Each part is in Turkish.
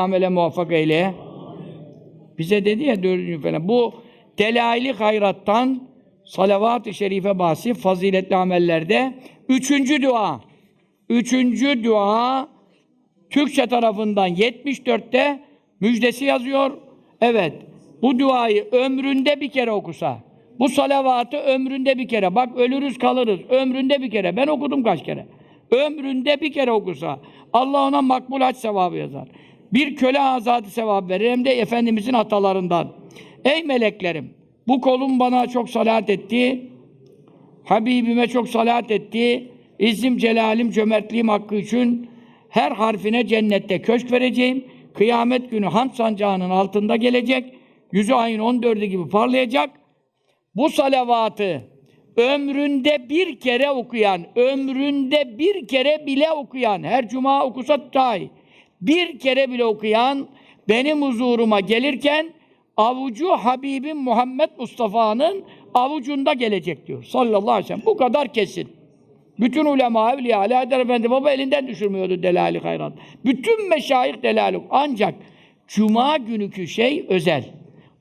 amele muvaffak eyle. Bize dedi ya dördüncü falan. Bu delaili hayrattan salavat-ı şerife bahsi faziletli amellerde üçüncü dua. Üçüncü dua Türkçe tarafından 74'te müjdesi yazıyor. Evet. Bu duayı ömründe bir kere okusa. Bu salavatı ömründe bir kere. Bak ölürüz kalırız. Ömründe bir kere. Ben okudum kaç kere. Ömründe bir kere okusa. Allah ona makbul hac sevabı yazar. Bir köle azadı sevabı verir. Hem de Efendimizin atalarından. Ey meleklerim! Bu kolum bana çok salat etti. Habibime çok salat etti. İzzim, celalim, cömertliğim hakkı için her harfine cennette köşk vereceğim. Kıyamet günü ham sancağının altında gelecek. Yüzü ayın 14'ü gibi parlayacak. Bu salavatı ömründe bir kere okuyan, ömründe bir kere bile okuyan, her cuma okusa dahi, bir kere bile okuyan, benim huzuruma gelirken avucu Habibim Muhammed Mustafa'nın avucunda gelecek diyor sallallahu aleyhi ve sellem. Bu kadar kesin. Bütün ulema, evliya, Ali Haydar Efendi baba elinden düşürmüyordu delali hayrat. Bütün meşayih delali. Ancak cuma günükü şey özel.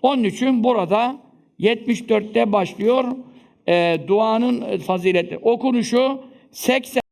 Onun için burada 74'te başlıyor e, duanın fazileti. Okunuşu 80